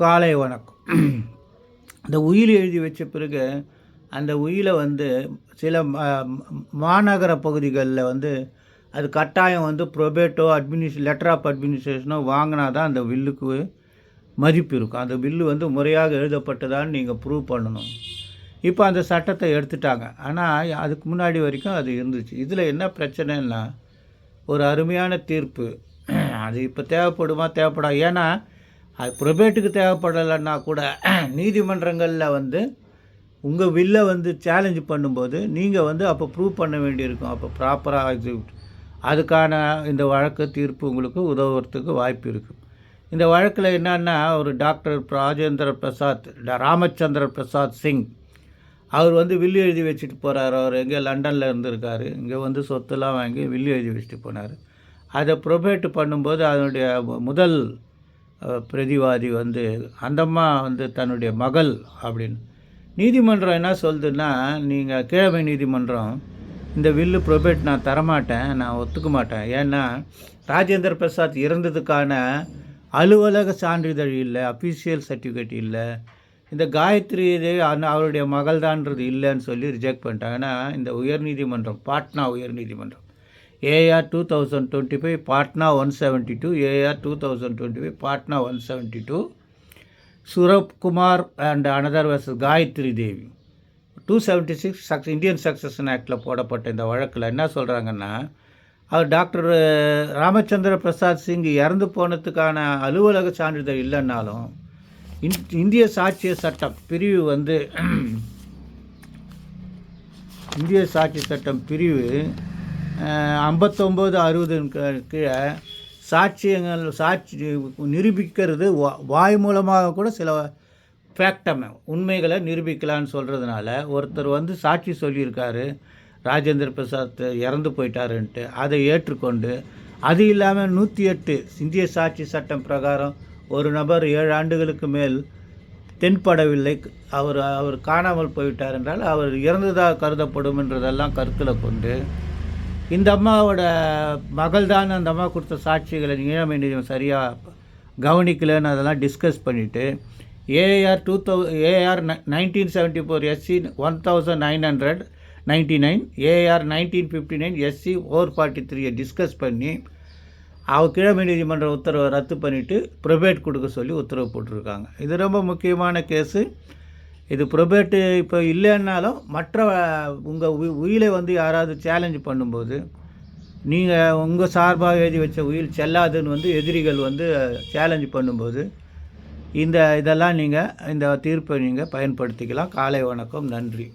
காலை வணக்கம். இந்த உயில் எழுதி வச்ச பிறகு அந்த உயிலை வந்து சில மாநகர பகுதிகளில் வந்து அது கட்டாயம் வந்து ப்ரொபேட்டோ அட்மினிஸ் லெட்டர் ஆஃப் அட்மினிஸ்ட்ரேஷனோ வாங்கினா தான் அந்த வில்லுக்கு மதிப்பு இருக்கும். அந்த வில்லு வந்து முறையாக எழுதப்பட்டதான்னு நீங்கள் ப்ரூவ் பண்ணணும். இப்போ அந்த சட்டத்தை எடுத்துட்டாங்க. ஆனால் அதுக்கு முன்னாடி வரைக்கும் அது இருந்துச்சு. இதில் என்ன பிரச்சனைன்னா ஒரு அருமையான தீர்ப்பு. அது இப்போ தேவைப்படுமா தேவைப்படா? ஏன்னா அது ப்ரொபேட்டுக்கு தேவைப்படலைன்னா கூட நீதிமன்றங்களில் வந்து உங்கள் வில்லை வந்து சேலஞ்ச் பண்ணும்போது நீங்கள் வந்து அப்போ ப்ரூவ் பண்ண வேண்டியிருக்கும். அப்போ ப்ராப்பராக இது அதுக்கான இந்த வழக்கு தீர்ப்பு உங்களுக்கு உதவுறதுக்கு வாய்ப்பு இருக்குது இந்த வழக்கில் என்னென்னா ஒரு டாக்டர் ராஜேந்திர பிரசாத் ராமச்சந்திர பிரசாத் சிங் அவர் வந்து வில்லு எழுதி வச்சுட்டு போகிறார் அவர் எங்கே லண்டனில் இருந்திருக்காரு. இங்கே வந்து சொத்துலாம் வாங்கி வில்லு எழுதி வச்சுட்டு போனார். அதை ப்ரொபேட் பண்ணும்போது அதனுடைய முதல் பிரதிவாதி வந்து அந்தம்மா வந்து தன்னுடைய மகள் அப்படின்னு. நீதிமன்றம் என்ன சொல்லுதுன்னா நீங்கள் கீழமை நீதிமன்றம் இந்த வில்லு ப்ரொபேட் நான் தரமாட்டேன் நான் ஒத்துக்க மாட்டேன். ஏன்னா ராஜேந்திர பிரசாத் இறந்ததுக்கான அலுவலக சான்றிதழ் இல்லை அஃபீஷியல் சர்டிஃபிகேட் இல்லை. இந்த காயத்ரி இது அவருடைய மகள்தான்றது இல்லைன்னு சொல்லி ரிஜெக்ட் பண்ணிட்டாங்க. ஏன்னா இந்த உயர்நீதிமன்றம் பாட்னா உயர்நீதிமன்றம். AR two thousand twenty five Patna one seventy two AR two thousand twenty five Patna one seventy two Surabh Kumar and another versus Gayatri Devi two seventy six sucks Indian succession ஆக்டில் போடப்பட்ட இந்த வழக்கில் என்ன சொல்கிறாங்கன்னா அவர் doctor Ramachandra Prasad Singh இறந்து போனதுக்கான அலுவலக சான்றிதழ் இல்லைன்னாலும் இந்திய சாட்சிய சட்டம் பிரிவு வந்து இந்திய சாட்சி சட்டம் பிரிவு ஐம்பத்தொம்போது அறுபது கீழே சாட்சியங்கள் சாட்சி நிரூபிக்கிறது வாய் மூலமாக கூட சில ஃபேக்டம் உண்மைகளை நிரூபிக்கலான்னு சொல்கிறதுனால ஒருத்தர் வந்து சாட்சி சொல்லியிருக்காரு ராஜேந்திர பிரசாத் இறந்து போயிட்டாருன்ட்டு அதை ஏற்றுக்கொண்டு அது இல்லாமல் நூற்றி எட்டு இந்திய சாட்சி சட்டம் பிரகாரம் ஒரு நபர் ஏழு ஆண்டுகளுக்கு மேல் தென்படவில்லை அவர் அவர் காணாமல் போயிட்டார் என்றால் அவர் இறந்ததாக கருதப்படும் என்றதெல்லாம் கருத்தில் கொண்டு இந்த அம்மாவோட மகள் தான் அந்த அம்மா கொடுத்த சாட்சிகளை நீளமை நீதிமன்றம் சரியாக கவனிக்கலன்னு அதெல்லாம் டிஸ்கஸ் பண்ணிவிட்டு ஏஆர் டூ தௌ AR nineteen seventy four SC one thousand nine hundred ninety nine AR nineteen fifty nine SC four forty த்ரீயை டிஸ்கஸ் பண்ணி அவள் கிழமை நீதிமன்ற உத்தரவை ரத்து பண்ணிவிட்டு ப்ரொபேட் கொடுக்க சொல்லி உத்தரவு போட்டிருக்காங்க. இது ரொம்ப முக்கியமான கேஸு இது ப்ரொபேட்டு இப்போ இல்லைன்னாலும் மற்ற உங்கள் உயிலை வந்து யாராவது சேலஞ்சு பண்ணும்போது நீங்கள் உங்கள் சார்பாக எழுதி வச்ச உயில் செல்லாதுன்னு வந்து எதிரிகள் வந்து சேலஞ்சு பண்ணும்போது இந்த இதெல்லாம் நீங்கள் இந்த தீர்ப்பை நீங்கள் பயன்படுத்திக்கலாம். காலை வணக்கம் நன்றி.